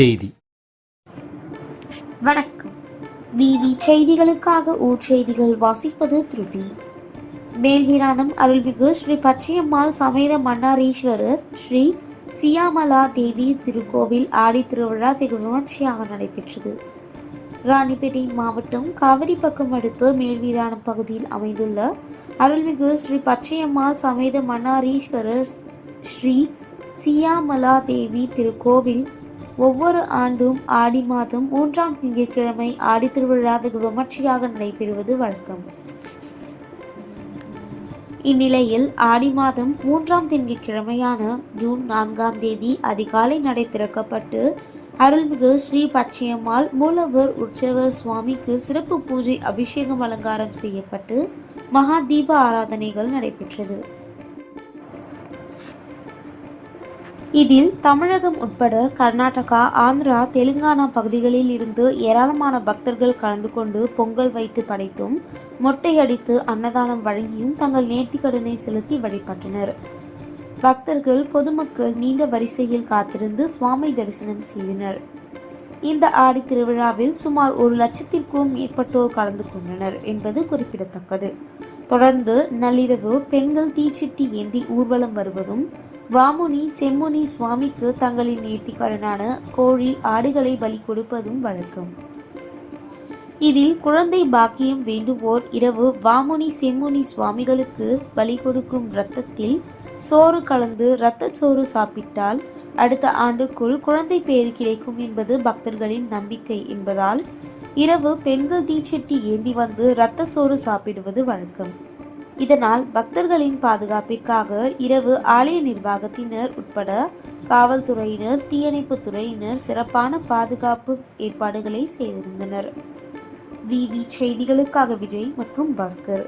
செய்தி. வணக்கம். விவி செய்திகளுக்காக ஊர் செய்திகள் வாசிப்பது திருதி. மேல்வீராணம் அருள்மிகு ஸ்ரீ பச்சையம்மாள் சமேத மன்னாரீஸ்வரர் ஸ்ரீ சியாமலா தேவி திருக்கோவில் ஆடி திருவிழா வெகு விமர்சையாக நடைபெற்றது. ராணிப்பேட்டை மாவட்டம் காவிரிப்பக்கம் அடுத்த மேல்வீராணம் பகுதியில் அமைந்துள்ள அருள்மிகு ஸ்ரீ பச்சையம்மாள் சமேத மன்னாரீஸ்வரர் ஸ்ரீ சியாமலா தேவி திருக்கோவில் ஒவ்வொரு ஆண்டும் ஆடி மாதம் மூன்றாம் திங்கட்கிழமை ஆடி திருவிழா வெகு விமர்சையாக நடைபெறுவது வழக்கம். இந்நிலையில் ஆடி மாதம் மூன்றாம் திங்கட்கிழமையான ஜூன் நான்காம் தேதி அதிகாலை நடை திறக்கப்பட்டு அருள்மிகு ஸ்ரீ பச்சையம்மாள் மூலவர் உற்சவர் சுவாமிக்கு சிறப்பு பூஜை அபிஷேகம் அலங்காரம் செய்யப்பட்டு மகா தீப ஆராதனைகள் நடைபெற்றது. இதில் தமிழகம் உட்பட கர்நாடகா ஆந்திரா தெலுங்கானா பகுதிகளில் இருந்து ஏராளமான பக்தர்கள் கலந்து கொண்டு பொங்கல் வைத்து படைத்தும் மொட்டையடித்து அன்னதானம் வழங்கியும் தங்கள் நேர்த்திக்கடனை செலுத்தி வழிபட்டனர். பக்தர்கள் பொதுமக்கள் நீண்ட வரிசையில் காத்திருந்து சுவாமி தரிசனம் செய்தனர். இந்த ஆடி திருவிழாவில் சுமார் ஒரு லட்சத்திற்கும் மேற்பட்டோர் கலந்து கொண்டனர் என்பது குறிப்பிடத்தக்கது. தொடர்ந்து நள்ளிரவு பெண்கள் தீச்சிட்டி ஏந்தி ஊர்வலம் வருவதும் வாமுனி செம்முனி சுவாமிக்கு தங்களின் நேர்த்திக்கடனான கோழி ஆடுகளை பலி கொடுப்பதும் வழக்கம். இதில் குழந்தை பாக்கியம் வேண்டுவோர் இரவு வாமுனி செம்முனி சுவாமிகளுக்கு பலி கொடுக்கும் இரத்தத்தில் சோறு கலந்து இரத்த சோறு சாப்பிட்டால் அடுத்த ஆண்டுக்குள் குழந்தை பேறு கிடைக்கும் என்பது பக்தர்களின் நம்பிக்கை என்பதால் இரவு பெண்கள் தீச்சட்டி ஏந்தி வந்து இரத்த சோறு சாப்பிடுவது வழக்கம். இதனால் பக்தர்களின் பாதுகாப்பிற்காக இரவு ஆலய நிர்வாகத்தினர் உட்பட காவல்துறையினர் தீயணைப்பு துறையினர் சிறப்பான பாதுகாப்பு ஏற்பாடுகளை செய்திருந்தனர். விவி செய்திகளுக்காக விஜய் மற்றும் பாஸ்கர்.